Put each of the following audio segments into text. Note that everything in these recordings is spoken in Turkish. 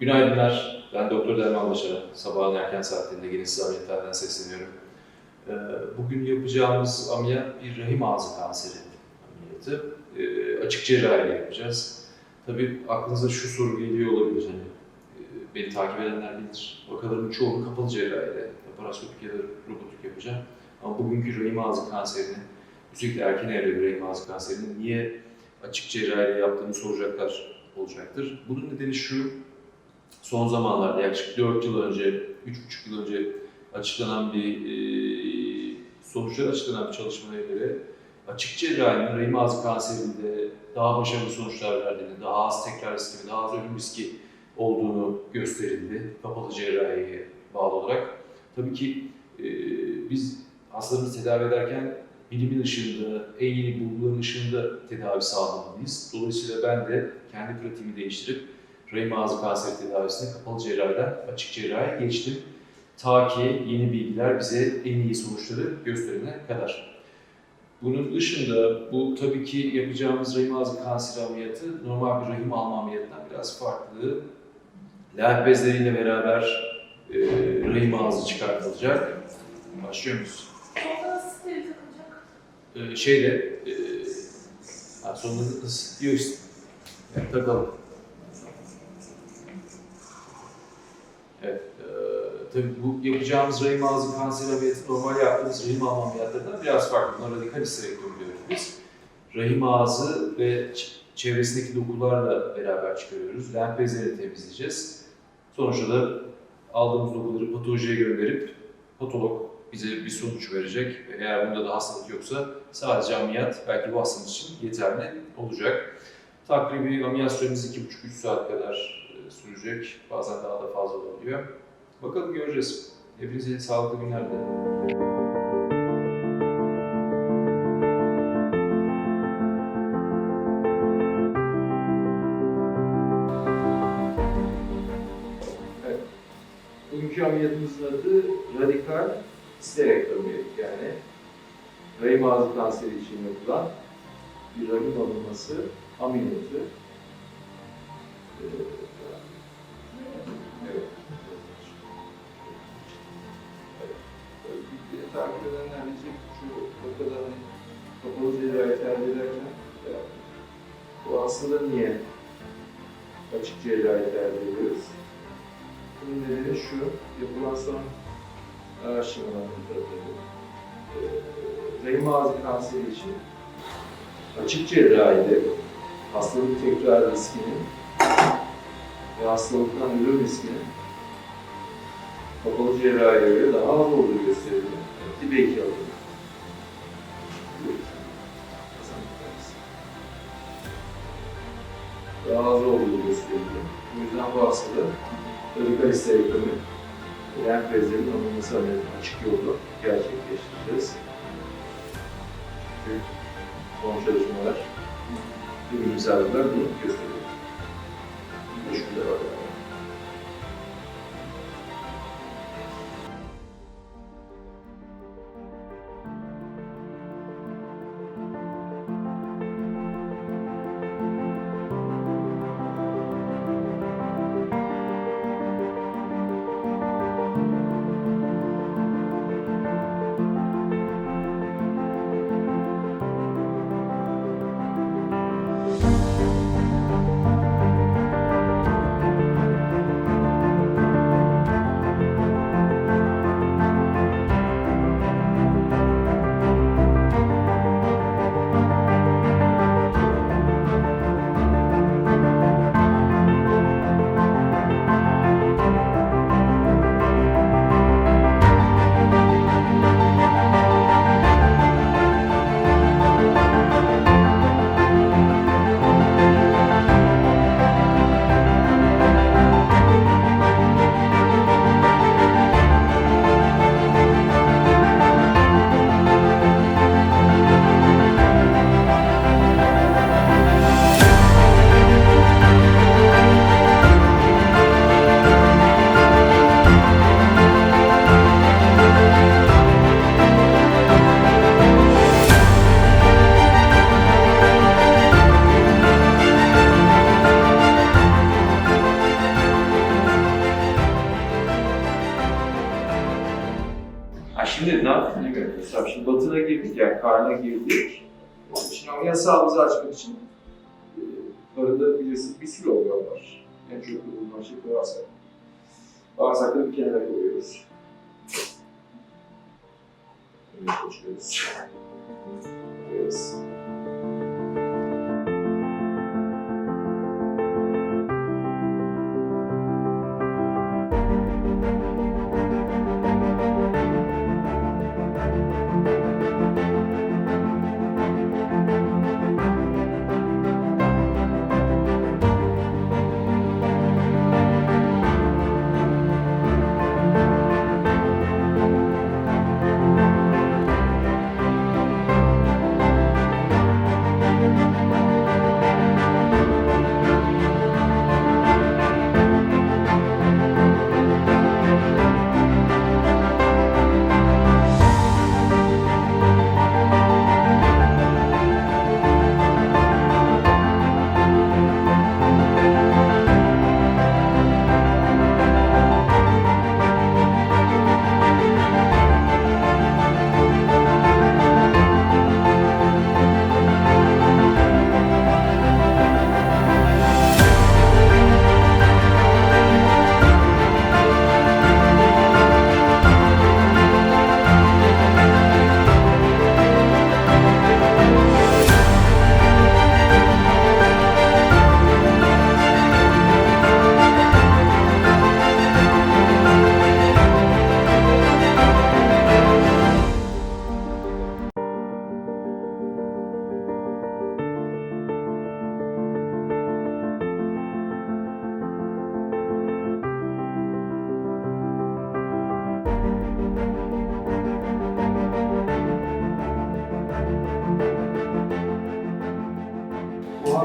Günaydınlar. Ben Doktor Derman Başaran. Sabahın erken saatlerinde yine size ameliyathaneden sesleniyorum. Ee, Bugün yapacağımız ameliyat bir rahim ağzı kanseri ameliyatı. Ee, Açık cerrahiyle yapacağız. Tabii aklınıza şu soru geliyor olabilir. Hani, e, beni takip edenler bilir. Vakaların çoğunu kapalı cerrahiyle, laparoskopik ya da robotik yapacağım. Ama bugünkü rahim ağzı kanserini, özellikle erken evreli rahim ağzı kanserini niye açık cerrahiyle yaptığını soracaklar olacaktır. Bunun nedeni şu, son zamanlarda yaklaşık 4 yıl önce, 3,5 yıl önce açıklanan bir e, sonuçlar açıklanan bir çalışmaya göre açık cerrahinin rahim ağzı kanserinde daha başarılı sonuçlar verdiğini, daha az tekrar riski daha az ölüm riski olduğunu gösterildi kapalı cerrahiye bağlı olarak. Tabii ki e, biz hastalarımızı tedavi ederken bilimin ışığında, en yeni bulguların ışığında tedavi sağlamalıyız. Dolayısıyla ben de kendi pratiğimi değiştirip rahim ağzı kanseri tedavisine kapalı cerrahiden açık cerrahiye geçtim. Ta ki yeni bilgiler bize en iyi sonuçları gösterene kadar. Bunun dışında bu tabii ki yapacağımız rahim ağzı kanseri ameliyatı normal bir rahim alma ameliyatından biraz farklı. Lenf bezleriyle beraber e, rahim ağzı çıkartılacak. Başlıyor muyuz? Nasıl? Ee, şeyle e, sonunda ısıtıyor işte. Yani takalım. Evet. E, tabii bu yapacağımız rahim ağzı kanseri ameliyatı normal yaptığımız rahim alma ameliyatlarından biraz farklı. Buna radikal histerektomi diyoruz biz. Rahim ağzı ve çevresindeki dokularla beraber çıkarıyoruz. Lenf bezlerini temizleyeceğiz. Sonuçta da aldığımız dokuları patolojiye gönderip patolog bize bir sonuç verecek. Eğer bunda da hastalık yoksa sadece ameliyat belki bu hastalık için yeterli olacak. Takribi ameliyat süremiz 2,5-3 saat kadar sürecek. Bazen daha da fazla olabiliyor. Bakalım göreceğiz. Hepinize sağlıklı günler dilerim. Bugünkü ameliyatımızın adı radikal histerektomi yani rahim ağzı kanseri için yapılan bir rahim alınması ameliyatı. Ee, edenler diyecek şu vakadan hani kapalı cerrahi tercih ederken bu aslında niye açık cerrahi tercih ediyoruz? Bunun nedeni şu, yapılan son araştırmalar e, rahim ağzı kanseri için açık cerrahide hastalık tekrar riskinin ve hastalıktan ölüm riskinin kapalı cerrahiye göre daha az olduğu gösterildi. Tipe 2 alındı. Daha az olduğu gösterildi. O yüzden bu hastada radikal histerektomi lenf bezlerinin alınması ameliyatı açık yolda gerçekleştireceğiz. Çünkü son çalışmalar bilimsel bilgiler bunu gösteriyor. Teşekkürler. var. Sırtına girdik yani karnına girdik. Şimdi ameliyat sahamızı açmak için e, karında bilirsiniz bir sürü var. En çok bulunan şey bağırsak. Bağırsakları bir kenara koyuyoruz. Böyle koşuyoruz.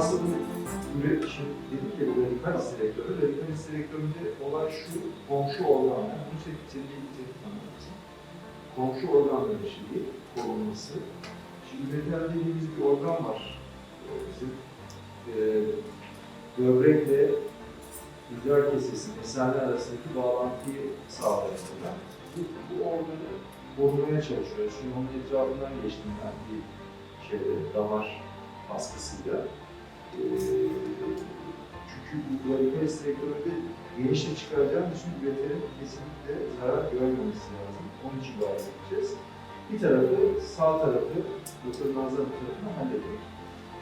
Evet. Bu hastalığın üretişim dedik ya radikal selektörü. Radikal selektöründe olay şu, komşu organlar, bunu senin ilk tanımlaması. Komşu organların şeyi, korunması. Şimdi metal dediğimiz bir organ var. Ee, Bizim e, böbrekle idrar kesesi, mesane arasındaki bağlantıyı sağlayan organ. Bu, bu organı korumaya çalışıyoruz. Şimdi onun etrafından geçtim ben bir şeyde, damar baskısıyla. Çünkü bu radikal selektörde genişle çıkaracağımız için üretenin kesinlikle zarar görmemesi lazım. Onun için bu hareket edeceğiz. Bir tarafı sağ tarafı, Dr. Nazan tarafını halledelim.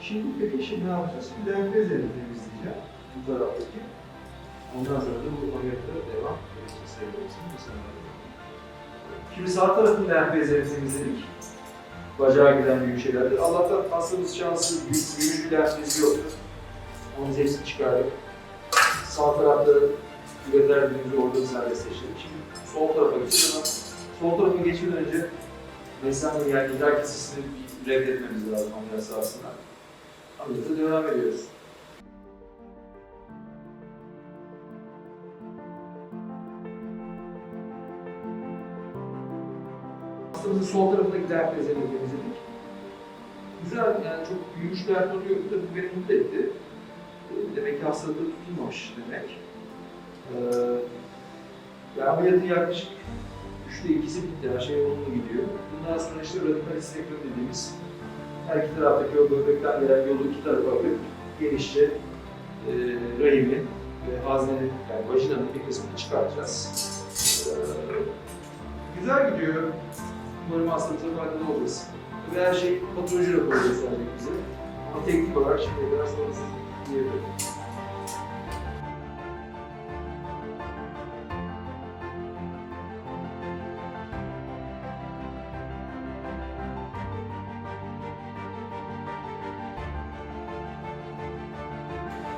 Şimdi peki şimdi ne yapacağız? Şimdi lenfezleri temizleyeceğim bu taraftaki. Ondan sonra da bu ameliyata devam edeceğiz. Mesela. Şimdi sağ tarafın lenfezleri temizledik bacağa giden büyük şeylerdi. Allah'tan hastamız şansı büyük, büyük bir lenfezi yoktu. Onun hepsini çıkardık. Sağ tarafta üreter dediğimiz orada serbestleştirdik. Şimdi sol tarafa ama sol tarafa geçmeden önce mesane yani idrar kesesini bir reddetmemiz lazım ameliyat sırasında. Ameliyata devam ediyoruz. Hastamızın sol tarafındaki lenfezlerini temizledik. Güzel yani çok büyümüş dert oluyor. Tabii bu beni mutlu etti. Ee, Demek ki hastalığı tutulmamış demek. Ee, ve ameliyatın yaklaşık üçte ikisi bitti. Her şey yolunda gidiyor. Bundan sonra işte radikal isteklon dediğimiz her iki taraftaki o böbrekten gelen yolu iki tarafa ayırıp genişçe e, rahimi ve haznenin yani vajinanın bir kısmını çıkartacağız. Ee, güzel gidiyor. Umarım hastamıza faydalı oluruz. Ve her şey patoloji raporu gösterecek bize. Ama teknik olarak şimdi siz diyebilirim.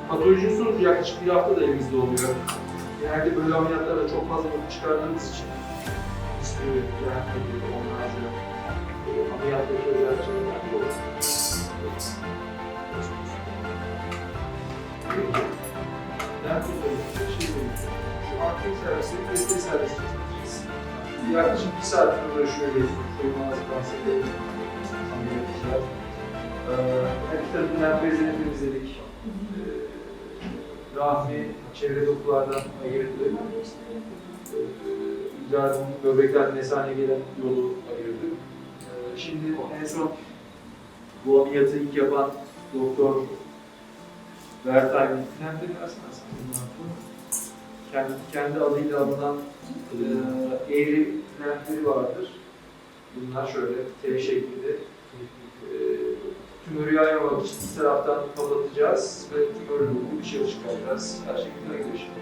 Patolojinin sonucu yaklaşık bir hafta da elimizde oluyor. Genelde böyle ameliyatlarda çok fazla vakit çıkardığımız için istiyor, yani onlarca e, ameliyattaki özel şeyler yok. Peki, nerede kullanıyoruz? Şey şu arka servisi, PST servisi çalışacağız. Yaklaşık bir saat uğraşıyoruz. Soyunma ağzı kanseri ameliyatlar. Ee, her iki tarafın lenfezini temizledik. Ee, rahmi çevre dokulardan ayırdı. İdrarın böbrekten mesaneye gelen yolu ayırdık. Ee, Şimdi en son bu ameliyatı ilk yapan doktor Bertay Mitnem de sen bunu. Kendi, kendi adıyla alınan e, eğri lentleri vardır. Bunlar şöyle T şeklinde. E, tümörü yaymamak için bir taraftan kapatacağız ve tümörü bir dışarı çıkaracağız. Her şey güzel gidiyor şimdi.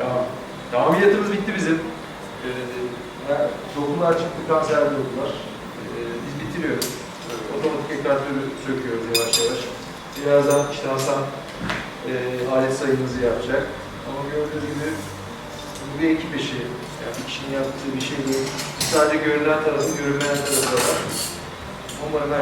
Ya, ya bitti bizim. Ee, ya, dokular çıktı, kanserli dokular. Ee, biz bitiriyoruz. Ee, otomatik ekratörü söküyoruz yavaş yavaş. Birazdan işte Hasan e, alet sayımızı yapacak. Ama gördüğünüz gibi bu bir ekip işi. Yani bir kişinin yaptığı bir şey değil. Sadece görülen tarafı, görünmeyen tarafı da var. Umarım her